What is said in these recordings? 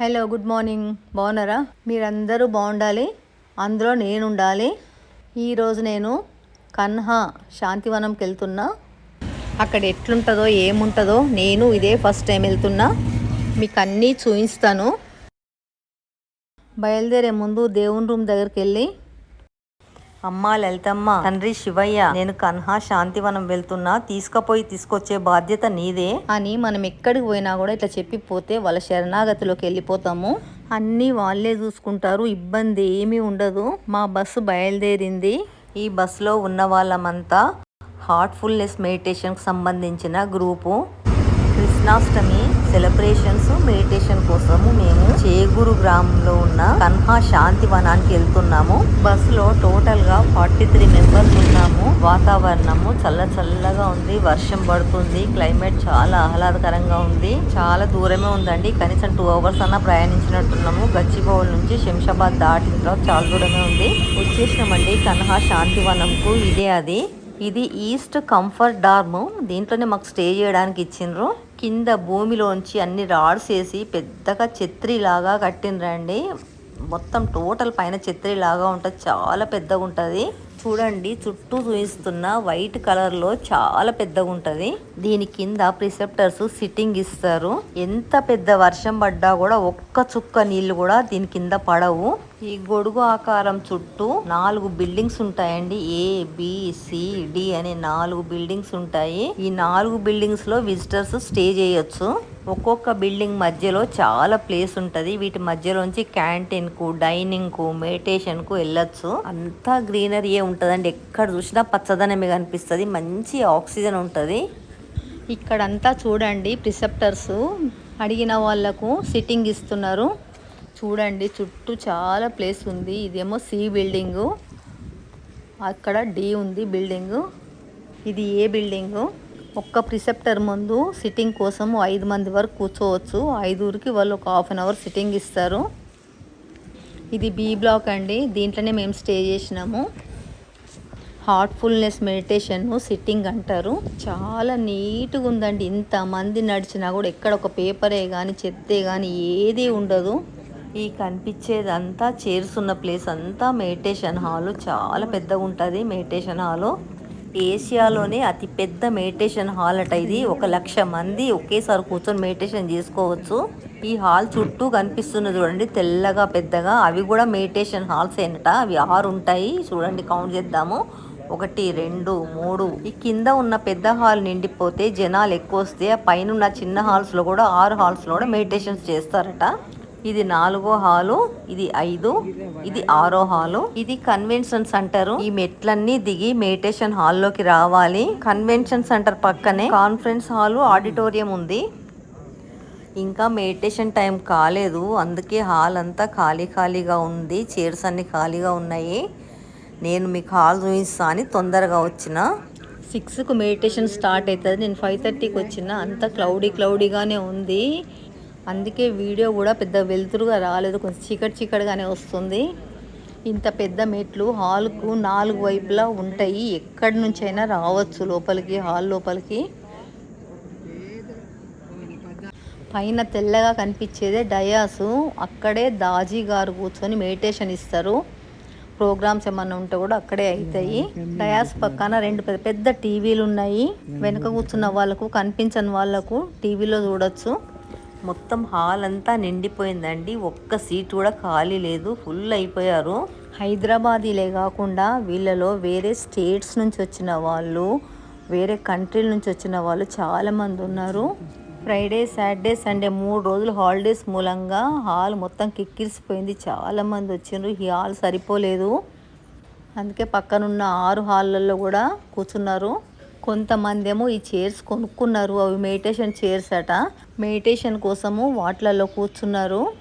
Hello good morning. బాగున్నారా? మీరందరూ బాగుండాలి? అందులో నేను ఉండాలి ఈరోజు నేను కన్హా శాంతివనంకి వెళ్తున్నా. అక్కడ ఎట్లుంటుందో ఏముంటుందో నేను ఇదే ఫస్ట్ టైం వెళ్తున్నా. మీకు అన్నీ చూపిస్తాను. బయలుదేరే ముందు దేవుని రూమ్ దగ్గరికి వెళ్ళి అమ్మా లలితమ్మ తండ్రి శివయ్య నేను కన్హా శాంతివనం వెళ్తున్నా తీసుకుపోయి తీసుకొచ్చే బాధ్యత నీదే. అని మనం ఎక్కడికి పోయినా కూడా ఇట్లా చెప్పిపోతే వాళ్ళ శరణాగతిలోకి వెళ్ళిపోతాము. అన్నీ వాళ్ళే చూసుకుంటారు ఇబ్బంది ఏమీ ఉండదు. మా బస్సు బయలుదేరింది. ఈ బస్సులో ఉన్న వాళ్ళమంతా హార్ట్ఫుల్నెస్ మెడిటేషన్కి సంబంధించిన గ్రూపు కృష్ణాష్టమి సెలబ్రేషన్స్ మెడిటేషన్ కోసము మేము చేగూరు గ్రామంలో ఉన్న కన్హా శాంతి వనానికి వెళ్తున్నాము. బస్సులో టోటల్గా ఫార్టీ త్రీ మెంబర్స్ ఉన్నాము. వాతావరణము చల్ల చల్లగా ఉంది వర్షం పడుతుంది క్లైమేట్ చాలా ఆహ్లాదకరంగా ఉంది. చాలా దూరమే ఉందండి కనీసం టూ అవర్స్ అన్నా ప్రయాణించినట్టున్నాము. గచ్చిబౌల్ నుంచి శంషాబాద్ దాటిన తర్వాత చాలా దూరమే ఉంది. వచ్చేసినామండి కన్హా శాంతి వనంకు. ఇదే అది. ఇది ఈస్ట్ కంఫర్ట్ డార్మ్. దీంట్లోనే మాకు స్టే చేయడానికి ఇచ్చిండ్రు. కింద భూమిలోంచి అన్ని రాడ్స్ వేసి పెద్దగా ఛత్రి లాగా కట్టిండ్రండి. మొత్తం టోటల్ పైన ఛత్రి లాగా ఉంటుంది. చాలా పెద్దగా ఉంటుంది చూడండి చుట్టూ చూపిస్తున్న వైట్ కలర్లో చాలా పెద్దగా ఉంటది. దీని కింద ప్రిసెప్టర్స్ సిట్టింగ్ ఇస్తారు. ఎంత పెద్ద వర్షం పడ్డా కూడా ఒక్క చుక్క నీళ్ళు కూడా దీని కింద పడవు. ఈ గొడుగు ఆకారం చుట్టూ నాలుగు బిల్డింగ్స్ ఉంటాయండి. ఏ బి సి డి అనే నాలుగు బిల్డింగ్స్ ఉంటాయి. ఈ నాలుగు బిల్డింగ్స్లో విజిటర్స్ స్టే చేయొచ్చు. ఒక్కొక్క బిల్డింగ్ మధ్యలో చాలా ప్లేస్ ఉంటుంది. వీటి మధ్యలోంచి క్యాంటీన్కు డైనింగ్కు డైనింగ్కు వెళ్ళొచ్చు. అంతా గ్రీనరీ ఉంటుందండి. ఎక్కడ చూసినా పచ్చదనమే కనిపిస్తుంది. మంచి ఆక్సిజన్ ఉంటుంది. ఇక్కడంతా చూడండి ప్రిసెప్టర్స్. అడిగిన వాళ్ళకు సిట్టింగ్ ఇస్తున్నారు. చూడండి చుట్టూ చాలా ప్లేస్ ఉంది. ఇదేమో సి బిల్డింగు. అక్కడ డి ఉంది బిల్డింగు. ఇది ఏ బిల్డింగు? ఒక్క ప్రిసెప్టర్ ముందు సిట్టింగ్ కోసం ఐదు మంది వరకు కూర్చోవచ్చు. ఐదుగురికి వాళ్ళు ఒక హాఫ్ అన్ అవర్ సిట్టింగ్ ఇస్తారు. ఇది బి బ్లాక్ అండి. దీంట్లోనే మేము స్టే చేసినాము. హార్ట్ఫుల్నెస్ మెడిటేషన్ సిట్టింగ్ అంటారు. చాలా నీట్గా ఉందండి. ఇంతమంది నడిచినా కూడా ఎక్కడ ఒక పేపరే కానీ చెత్తే కానీ ఏది ఉండదు. ఈ కనిపించేదంతా చైర్స్ ఉన్న ప్లేస్ అంతా మెడిటేషన్ హాల్. చాలా పెద్దగా ఉంటుంది మెడిటేషన్ హాల్. ఏషియాలోనే అతి పెద్ద మెడిటేషన్ హాల్ అట ఇది. ఒక లక్ష మంది ఒకేసారి కూర్చొని మెడిటేషన్ చేసుకోవచ్చు. ఈ హాల్ చుట్టూ కనిపిస్తున్నది చూడండి. తెల్లగా పెద్దగా. అవి కూడా మెడిటేషన్ హాల్స్ ఏంట అవి ఆరు ఉంటాయి. చూడండి కౌంట్ చేద్దాము. ఒకటి రెండు మూడు. ఈ కింద ఉన్న పెద్ద హాల్ నిండిపోతే జనాలు ఎక్కువ వస్తే పైన ఉన్న చిన్న హాల్స్లో కూడా ఆరు హాల్స్లో కూడా మెడిటేషన్స్ చేస్తారట. ఇది నాలుగో హాలు ఇది ఐదు ఇది ఆరో హాలు. ఇది కన్వెన్షన్ సెంటర్. ఈ మెట్లన్నీ దిగి మెడిటేషన్ హాల్లోకి రావాలి. కన్వెన్షన్ సెంటర్ పక్కనే కాన్ఫరెన్స్ హాలు ఆడిటోరియం ఉంది. ఇంకా మెడిటేషన్ టైం కాలేదు. అందుకే హాల్ అంతా ఖాళీ ఖాళీగా ఉంది. చైర్స్ అన్ని ఖాళీగా ఉన్నాయి. నేను మీకు హాల్ చూపిస్తా అని తొందరగా వచ్చిన. సిక్స్కు మెడిటేషన్ స్టార్ట్ అవుతుంది. నేను ఫైవ్ థర్టీకి వచ్చిన. అంత క్లౌడీ క్లౌడీగానే ఉంది. అందుకే వీడియో కూడా పెద్ద వెలుతురుగా రాలేదు. కొంచెం చీకటి చీకటిగానే వస్తుంది. ఇంత పెద్ద మెట్లు హాల్కు నాలుగు వైపులా ఉంటాయి. ఎక్కడి నుంచైనా రావచ్చు లోపలికి హాల్ లోపలికి. పైన తెల్లగా కనిపించేదే డయాసు. అక్కడే దాజీ గారు కూర్చొని మెడిటేషన్ ఇస్తారు. ప్రోగ్రామ్స్ ఏమన్నా ఉంటే కూడా అక్కడే అవుతాయి. డయాస్ పక్కన రెండు పెద్ద పెద్ద టీవీలు ఉన్నాయి. వెనుక కూర్చున్న వాళ్ళకు కనిపించని వాళ్ళకు టీవీలో చూడొచ్చు. మొత్తం హాల్ అంతా నిండిపోయిందండి. ఒక్క సీట్ కూడా ఖాళీ లేదు. ఫుల్ అయిపోయారు. హైదరాబాదీలే కాకుండా వీళ్ళలో వేరే స్టేట్స్ నుంచి వచ్చిన వాళ్ళు వేరే కంట్రీల నుంచి వచ్చిన వాళ్ళు చాలామంది ఉన్నారు. ఫ్రైడే సాటర్డే సండే మూడు రోజులు హాలిడేస్ మూలంగా హాల్ మొత్తం కిక్కిరిసిపోయింది. చాలామంది వచ్చిండ్రు. ఈ హాల్ సరిపోలేదు. అందుకే పక్కనున్న ఆరు హాళ్ళల్లో కూడా కూర్చున్నారు. కొంతమంది ఏమో ఈ చైర్స్ కొనుక్కున్నారు. అవి మెడిటేషన్ చైర్స్ అట. మెడిటేషన్ కోసము వాటిలలో కూర్చున్నారు.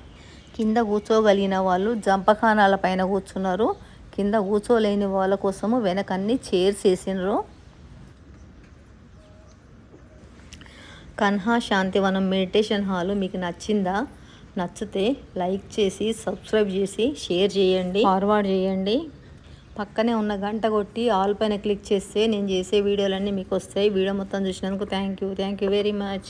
కింద కూర్చోగలిగిన వాళ్ళు జంపఖానాల పైన కూర్చున్నారు. కింద కూర్చోలేని వాళ్ళ కోసము వెనకన్ని చైర్స్ వేసినారు. కన్హా శాంతివనం మెడిటేషన్ హాల్ మీకు నచ్చిందా? నచ్చితే లైక్ చేసి సబ్స్క్రైబ్ చేసి షేర్ చేయండి. ఫార్వర్డ్ చేయండి. పక్కనే ఉన్న గంట కొట్టి ఆల్ పైన క్లిక్ చేస్తే నేను చేసే వీడియోలన్నీ మీకు వస్తాయి. వీడియో మొత్తం చూసినందుకు thank you thank you very much